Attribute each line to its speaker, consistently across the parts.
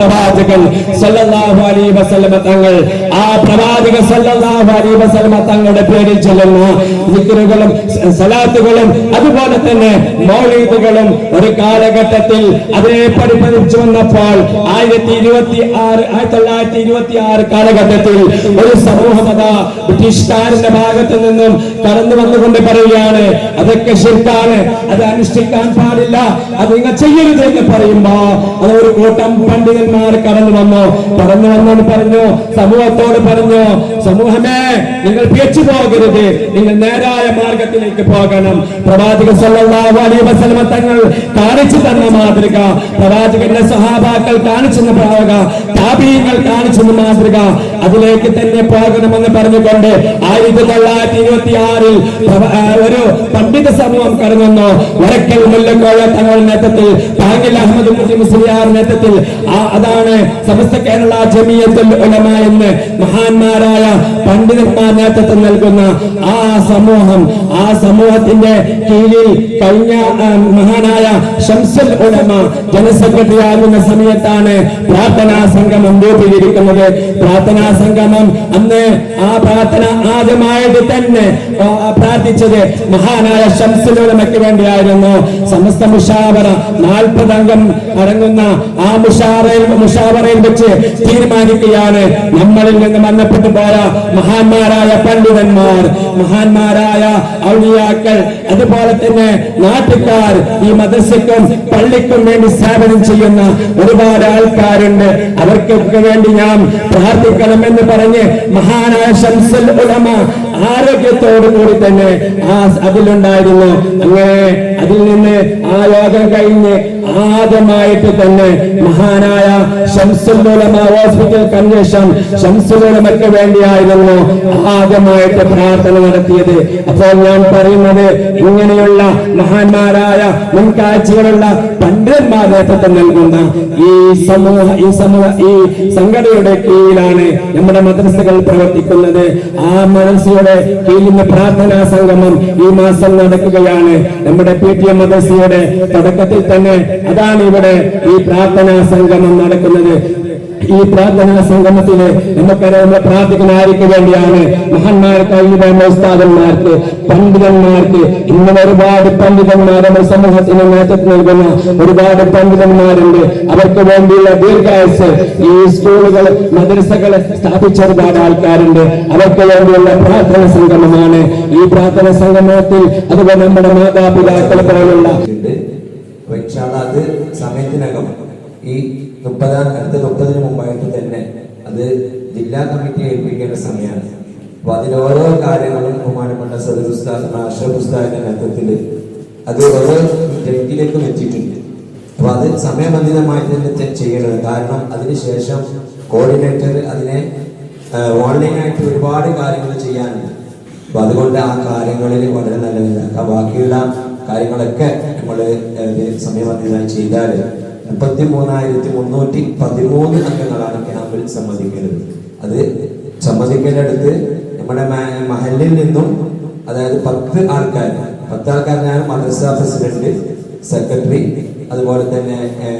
Speaker 1: Bye. സല്ലല്ലാഹു അലൈഹി വസല്ലമ തങ്ങൾ ആ പ്രവാചക സല്ലല്ലാഹു അലൈഹി വസല്ലമ തങ്ങളുടെ പേരിൽ ചൊല്ലുന്ന. ദിക്റുകളും സലാത്തുകളും അതുപോലെ തന്നെ മൗലീദുകളും ഒരു കാലഘട്ടത്തിൽ അതിനെ പരിപാലിച്ചു വന്നപ്പോൾ ആയിരത്തി ഇരുപത്തി ആറ് ആയിരത്തി തൊള്ളായിരത്തി ഇരുപത്തി ആറ് കാലഘട്ടത്തിൽ ഒരു സമൂഹം അതാ ബ്രിട്ടീഷുകാരന്റെ ഭാഗത്ത് നിന്നും കടന്നു വന്നുകൊണ്ട് പറയുകയാണ് അതൊക്കെ ശിർക്കാണ് അത് അനുഷ്ഠിക്കാൻ പാടില്ല അത് നിങ്ങൾ ചെയ്യരുത് എന്ന് പറയുമ്പോ അത് ഒരു കൂട്ടം പണ്ഡിതന്മാർ കടന്നു വന്നു? കടന്നു വന്നോട് പറഞ്ഞു? സമൂഹത്തോട് പറഞ്ഞു? സമൂഹമേ നിങ്ങൾ പിയച്ചു പോകരുത്. നിങ്ങൾ നേരായ മാർഗത്തിലേക്ക് പോകണം. പ്രവാചക വസല്ലമ തങ്ങൾ കാണിച്ചു തന്ന മാതൃക പ്രവാചകന്റെ സഹാബാക്കൾ കാണിച്ചു പ്രാവുക താപീയങ്ങൾ കാണിച്ചു മാതൃക അതിലേക്ക് തന്നെ പോകണമെന്ന് പറഞ്ഞുകൊണ്ട് ആയിരത്തി തൊള്ളായിരത്തി ഇരുപത്തി ആറിൽ ഒരു പണ്ഡിത സമൂഹം കടന്നു. വരക്കൽ മുല്ലക്കോഴ തങ്ങളുടെ നേതൃത്വത്തിൽ താങ്കിൽ അഹമ്മദ് മുസ്ലിം മുസ്ലിയാർ നേതൃത്വത്തിൽ അതാണ് സമസ്ത കേരള ജമിയത്തുൽ ഉലമ എന്ന് മഹാന്മാരായ പണ്ഡിതന്മാർ നേതൃത്വം നൽകുന്ന ആ സമൂഹം ആ സമൂഹത്തിന്റെ കീഴിൽ കഴിഞ്ഞ മഹാനായ ഷംസുൽ ഉലമ ജനറൽ സെക്രട്ടറി ആകുന്ന സമയത്താണ് പ്രാർത്ഥനാ സംഘം രൂപീകരിക്കുന്നത്. പ്രാർത്ഥനാ സംഗമം അന്ന് ആ പ്രാർത്ഥന ആദ്യമായിട്ട് തന്നെ. പ്രാർത്ഥിച്ചത് മഹാനായ ശംസിലോലമയ്ക്ക് വേണ്ടിയായിരുന്നു. സമസ്ത മുഷാവറ നാൽപ്പത് അംഗം അടങ്ങുന്ന ആ മുഷാറയിൽ മുഷാവറയിൽ വെച്ച് തീരുമാനിക്കുകയാണ്. നമ്മളിൽ നിന്ന് മരണപ്പെട്ടു പോയ മഹാന്മാരായ പണ്ഡിതന്മാർ മഹാന്മാരായ ഔലിയാക്കൾ അതുപോലെ തന്നെ നാട്ടുകാർ ഈ മദ്രസയ്ക്കും പള്ളിക്കും വേണ്ടി സേവനം ചെയ്യുന്ന ഒരുപാട് ആൾക്കാരുണ്ട്. അവർക്കൊക്കെ വേണ്ടി ഞാൻ പ്രാർത്ഥിക്കണം എന്ന് പറഞ്ഞ് മഹാനായ ശംസൽ ഉലമ ആരോഗ്യത്തോടു കൂടി തന്നെ ആ അതിലുണ്ടായിരുന്നു. അങ്ങനെ അതിൽ നിന്ന് ആ യോഗം കഴിഞ്ഞ് ആദ്യമായിട്ട് തന്നെ മഹാനായ കൺവെൻഷൻ ഷംസുലുലമയ്ക്ക് വേണ്ടിയായിരുന്നു ആദ്യമായിട്ട് പ്രാർത്ഥന നടത്തിയത്. അപ്പോൾ ഞാൻ പറയുന്നത് ഇങ്ങനെയുള്ള മഹാന്മാരായ മുൻകാഴ്ചകളുള്ള പണ്ഡിതന്മാർ നേതൃത്വം നൽകുന്ന ഈ സമൂഹ ഈ സമൂഹ ഈ സംഘടനയുടെ കീഴിലാണ് നമ്മുടെ മദ്രസകൾ പ്രവർത്തിക്കുന്നത്. ആ മദ്രസയുടെ കീഴിൽ പ്രാർത്ഥനാ സംഗമം ഈ മാസം നടക്കുകയാണ്. നമ്മുടെ പി ടി എം മദ്രസയുടെ തുടക്കത്തിൽ തന്നെ അതാണ് ഇവിടെ ഈ പ്രാർത്ഥനാ സംഗമം നടക്കുന്നത്. ഈ പ്രാർത്ഥനാ സംഗമത്തിന് നമുക്കറിയാം പ്രാർത്ഥിക്കുന്ന ആർക്ക് വേണ്ടിയാണ് മഹന്മാർക്ക് ഉസ്താദന്മാർക്ക് പണ്ഡിതന്മാർക്ക് ഇങ്ങനെ ഒരുപാട് പണ്ഡിതന്മാർ നമ്മുടെ സമൂഹത്തിന് നേതൃത്വം നൽകുന്ന ഒരുപാട് പണ്ഡിതന്മാരുണ്ട്. അവർക്ക് വേണ്ടിയുള്ള ദീർഘായുസ് ഈ സ്കൂളുകൾ മദ്രസകൾ സ്ഥാപിച്ച ഒരുപാട് ആൾക്കാരുണ്ട്. അവർക്ക് വേണ്ടിയുള്ള പ്രാർത്ഥന സംഗമമാണ്. ഈ പ്രാർത്ഥന സംഗമത്തിൽ അതുപോലെ നമ്മുടെ മാതാപിതാക്കൾ പോലുള്ള
Speaker 2: ഉണ്ട് അപ്പൊ ഇൻഷാല്ല അത് സമയത്തിനകം ഈ മുപ്പതാം അടുത്ത മുപ്പതിന് മുമ്പായിട്ട് തന്നെ അത് ജില്ലാ കമ്മിറ്റിയെ ഏൽപ്പിക്കേണ്ട സമയമാണ്. അപ്പൊ അതിലോരോ കാര്യങ്ങളും ബഹുമാനപ്പെട്ട സദർ ഉസ്താദ് നേതൃത്വത്തിൽ അത് ഓരോ ഡേറ്റിലേക്ക് വെച്ചിട്ടുണ്ട് അപ്പൊ അത് സമയബന്ധിതമായി തന്നെ ചെയ്യണത് കാരണം അതിനുശേഷം കോർഡിനേറ്റർ അതിനെ ഓൺലൈനായിട്ട് ഒരുപാട് കാര്യങ്ങൾ ചെയ്യാനുണ്ട്. അപ്പൊ അതുകൊണ്ട് ആ കാര്യങ്ങളിൽ വളരെ നല്ലതില്ല. ബാക്കിയുള്ള കാര്യങ്ങളൊക്കെ നമ്മൾ സമയബന്ധിതമായി ചെയ്താൽ മുപ്പത്തി മൂന്നായിരത്തി മുന്നൂറ്റി പതിമൂന്ന് അംഗങ്ങളാണ് ക്യാമ്പിൽ സമ്മതിക്കരുത് അത് സമ്മതിക്കലെടുത്ത് നമ്മുടെ മഹലിൽ നിന്നും അതായത് പത്ത് ആൾക്കാർ പത്ത് ആൾക്കാരനാണ് മദ്രസ പ്രസിഡന്റ് സെക്രട്ടറി അതുപോലെ തന്നെ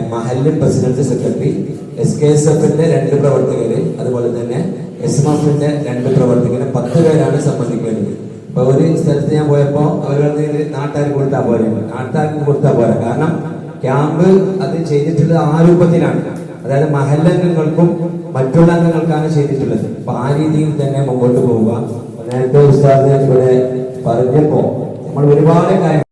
Speaker 2: മഹല്ല് president secretary S K S എഫിന്റെ രണ്ട് പ്രവർത്തകര് അതുപോലെ തന്നെ എസ് എം എഫിന്റെ രണ്ട് പ്രവർത്തകര് പത്ത് പേരാണ് സംബന്ധിക്കുന്നത് അപ്പൊ ഒരു സ്ഥലത്ത് ഞാൻ പോയപ്പോ അവർ പറഞ്ഞത് നാട്ടുകാർക്ക് കൊടുത്താൽ പോരെ. നാട്ടുകാർക്ക് കൊടുത്താൽ പോരെ. കാരണം ക്യാമ്പ് അത് ചെയ്തിട്ടുള്ളത് ആ രൂപത്തിലാണ്. അതായത് മഹല്ലംഗങ്ങൾക്കും മറ്റുള്ള അംഗങ്ങൾക്കാണ് ചെയ്തിട്ടുള്ളത്. അപ്പൊ ആ രീതിയിൽ തന്നെ മുമ്പോട്ട് പോവുക. നേരത്തെ ഉസ്താദ് ഇവിടെ പറഞ്ഞപ്പോ നമ്മൾ ഒരുപാട് കാര്യം